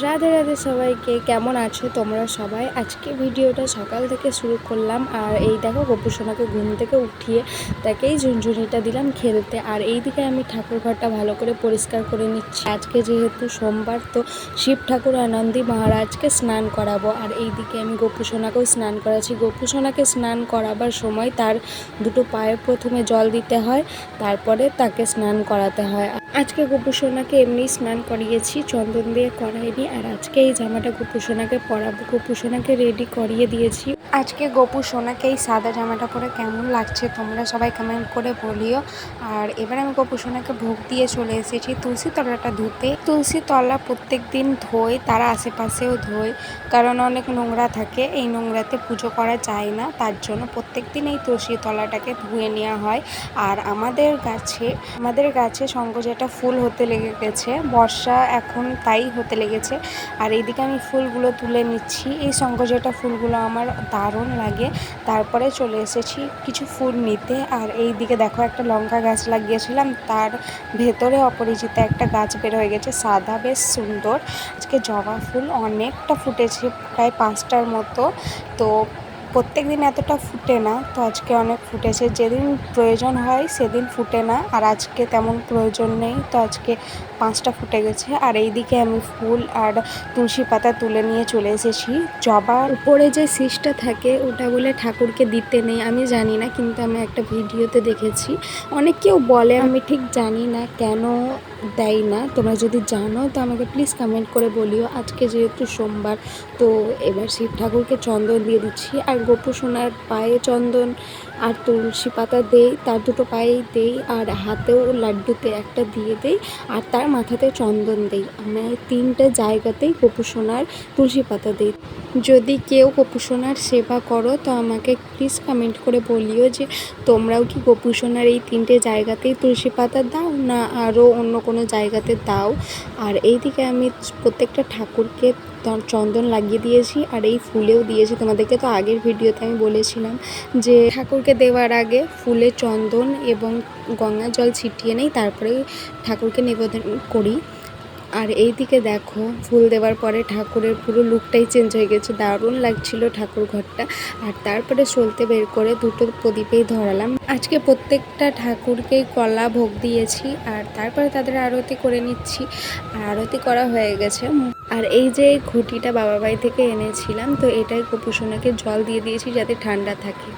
রাধে রাধে সবাইকে। কেমন আছো তোমরা সবাই? আজকে ভিডিওটা সকাল থেকে শুরু করলাম। আর এই দেখো গোপুসোনাকে ঘুম থেকে উঠিয়ে তাকেই ঝুনঝুনিটা দিলাম খেলতে। আর এই দিকে আমি ঠাকুর ঘরটা ভালো করে পরিষ্কার করে নিচ্ছি। আজকে যেহেতু সোমবার, তো শিব ঠাকুর আনন্দী মহারাজকে স্নান করাবো। আর এই দিকে আমি গোপুসোনাকেও স্নান করাচ্ছি। গোপুসোনাকে স্নান করাবার সময় তার দুটো পায়ে প্রথমে জল দিতে হয়, তারপরে তাকে স্নান করাতে হয়। আজকে গোপুসোনাকে এমনি স্নান করিয়েছি, চন্দন দিয়ে করাইনি, আর আজকে এই জামাটা গোপুসোনাকে পরাবো। গোপুসোনাকে রেডি করিয়ে দিয়েছি। আজকে গোপুসোনাকে এই সাদা জামাটা পরে কেমন লাগছে তোমরা সবাই কমেন্ট করে বলিও। আর এবার আমি গোপুসোনাকে ভোগ দিয়ে চলে এসেছি তুলসী তলাটা ধুতে। তুলসী তলা প্রত্যেক দিন ধোই তার আশেপাশেও ধোয়, কারণ অনেক নোংরা থাকে। এই নোংরাতে পুজো করা যায় না, তার জন্য প্রত্যেক দিন এই তুলসী তলাটাকে ধুয়ে নেওয়া হয়। আর আমাদের গাছে আমাদের গাছে শঙ্করজাটা ফুল হতে লেগে গেছে, বর্ষা এখন তাই হতে লেগেছে। আর এইদিকে আমি ফুলগুলো তুলে নিচ্ছি। এই শঙ্করজাটা ফুলগুলো আমার দারুণ লাগে। তারপরে চলে এসেছি কিছু ফুল নিতে। আর এই দিকে দেখো একটা লঙ্কা গাছ লাগিয়েছিলাম। তার ভেতরে অপরিচিত একটা গাছ বের হয়ে গেছে। সাদা, বেশ সুন্দর। আজকে জবা ফুল অনেকটা ফুটেছে, প্রায় পাঁচটার মতো। তো প্রত্যেক দিন এতটা ফুটে না, তো আজকে অনেক ফুটেছে। যেদিন প্রয়োজন হয় সেদিন ফুটে না, আর আজকে তেমন প্রয়োজন নেই, তো আজকে পাঁচটা ফুটে গেছে। আর এইদিকে আমি ফুল আর তুলসী পাতা তুলে নিয়ে চলে এসেছি। জবার উপরে যে শীষটা থাকে, ওটা বলে ঠাকুরকে দিতে নেই, আমি জানি না, কিন্তু আমি একটা ভিডিওতে দেখেছি। অনেক কেউ বলে, আমি ঠিক জানি না কেন দেয় না। তোমরা যদি জানো, তো আমাকে প্লিজ কমেন্ট করে বলিও। আজকে যেহেতু সোমবার, তো এবার শিব ঠাকুরকে চন্দন দিয়ে দিচ্ছি। আর গোপু সোনার পায়ে চন্দন আর তুলসী পাতা দেই, তার দুটো পায়েই দেই আর হাতেও লাড্ডুতে একটা দিয়ে দেই আর তার মাথাতে চন্দন দেই। আমি তিনটে জায়গাতেই গোপু সোনার তুলসী পাতা দিই। যদি কেউ গোপু সোনার সেবা করো, তো আমাকে প্লিজ কমেন্ট করে বলিও যে, তোমরাও কি গোপু সোনার এই তিনটে জায়গাতেই তুলসী পাতা দাও, না আরও অন্য কোনো জায়গাতে দাও? আর এইদিকে আমি প্রত্যেকটা ঠাকুরকে চন্দন লাগিয়ে দিয়েছি, আর এই ফুলেও দিয়েছি। তোমাদেরকে তো আগের ভিডিওতে আমি বলেছিলাম যে, ঠাকুরকে দেওয়ার আগে ফুলে চন্দন এবং গঙ্গা জল ছিটিয়ে নেই তারপরে ঠাকুরকে নিবেদন করি। আর এইদিকে দেখো, ফুল দেওয়ার পরে ঠাকুরের পুরো লুকটাই চেঞ্জ হয়ে গেছে। দারুণ লাগছিল ঠাকুর ঘরটা। আর তারপরে সলতে বের করে দুটো প্রদীপেই ধরালাম। আজকে প্রত্যেকটা ঠাকুরকেই কলা ভোগ দিয়েছি আর তারপরে তাদের আরতি করে নিচ্ছি। আর আরতি করা হয়ে গেছে। আর এই যে ঘটিটা বাবা বাড়ি থেকে এনেছিলাম, তো এটাই গোপুসোনাকে জল দিয়ে দিয়েছি যাতে ঠান্ডা থাকে।